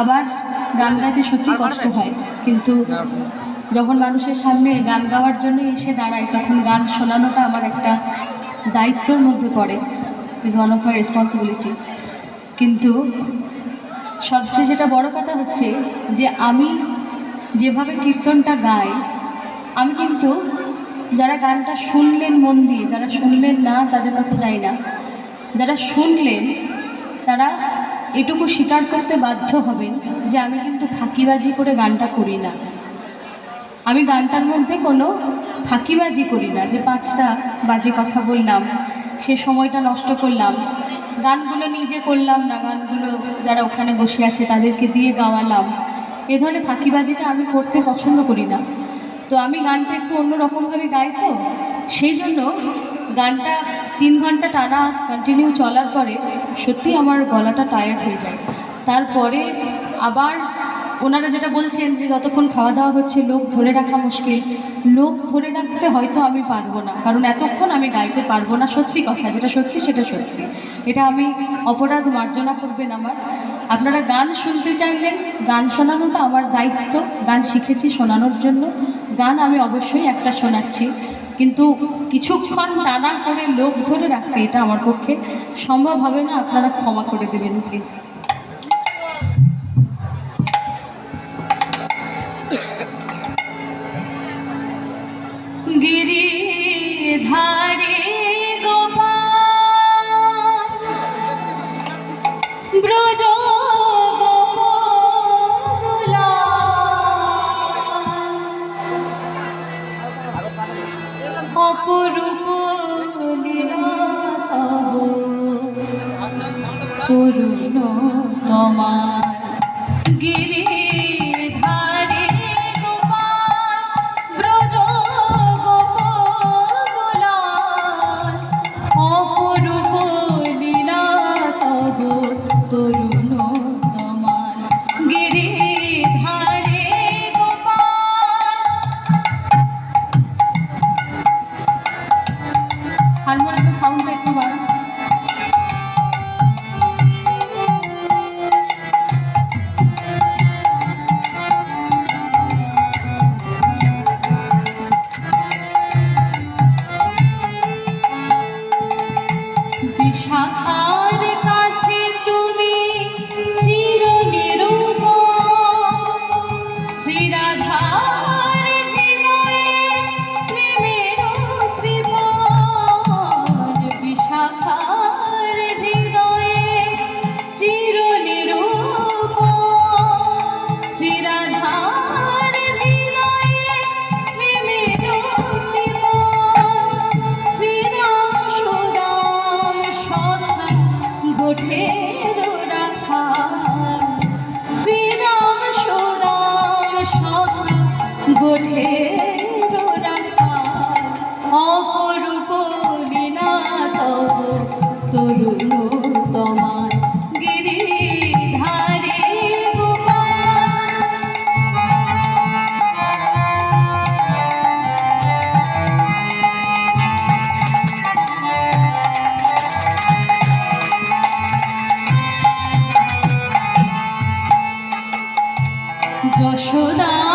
আবার গান গাইতে সত্যি কষ্ট হয়। কিন্তু যখন মানুষের সামনে গান গাওয়ার জন্য এসে দাঁড়ায় তখন গান শোনানোটা আমার একটা দায়িত্বর মধ্যে পড়ে। Is one of my responsibility কিন্তু সবচেয়ে যেটা বড় কথা হচ্ছে যে আমি যেভাবে কীর্তনটা গাই আমি কিন্তু যারা গানটা শুনলেন মন দিয়ে যারা শুনলেন না তাদের কথা যাই না। যারা শুনলেন তারা এটুকু স্বীকার করতে বাধ্য হবেন যে আমি কিন্তু ফাঁকিবাজি করে গানটা করি না। আমি গানটার মধ্যে কোনো ফাঁকিবাজি করি না, যে পাঁচটা বাজে কথা বললাম, সে সময়টা নষ্ট করলাম, গানগুলো নিজে করলাম না, গানগুলো যারা ওখানে বসে আছে তাদেরকে দিয়ে গাওয়ালাম। এ ধরনের ফাঁকিবাজিটা আমি করতে পছন্দ করি না। তো আমি গানটা একটু অন্যরকমভাবে গাই তো, সেই জন্য গানটা তিন ঘণ্টা টানা কন্টিনিউ চলার পরে সত্যি আমার গলাটা টায়ার্ড হয়ে যায়। তারপরে আবার ওনারা যেটা বলছেন যে যতক্ষণ খাওয়া দাওয়া হচ্ছে, লোক ধরে রাখা মুশকিল। লোক ধরে রাখতে হয়তো আমি পারব না, কারণ এতক্ষণ আমি গাইতে পারব না, সত্যি কথা, যেটা সত্যি সেটা সত্যি। এটা আমি অপরাধ মার্জনা করবেন আমার। আপনারা গান শুনতে চাইলেন গান শোনানোটা আমার দায়িত্ব, গান শিখেছি শোনানোর জন্য। গান আমি অবশ্যই একটা শোনাচ্ছি। কিন্তু কিছুক্ষণ টানা করে লোক ধরে রাখতে এটা আমার পক্ষে সম্ভব হবে না। আপনারা ক্ষমা করে দেবেন প্লিজ গিরিধারে অপরূপ লীলা তরুণ তোমার গিরিধারে হারমোনিয়ামের সাউন্ডটা একটু বাড়ান। গোঠের অপরূপ লীলা তব তরুণ তোমার যশোদার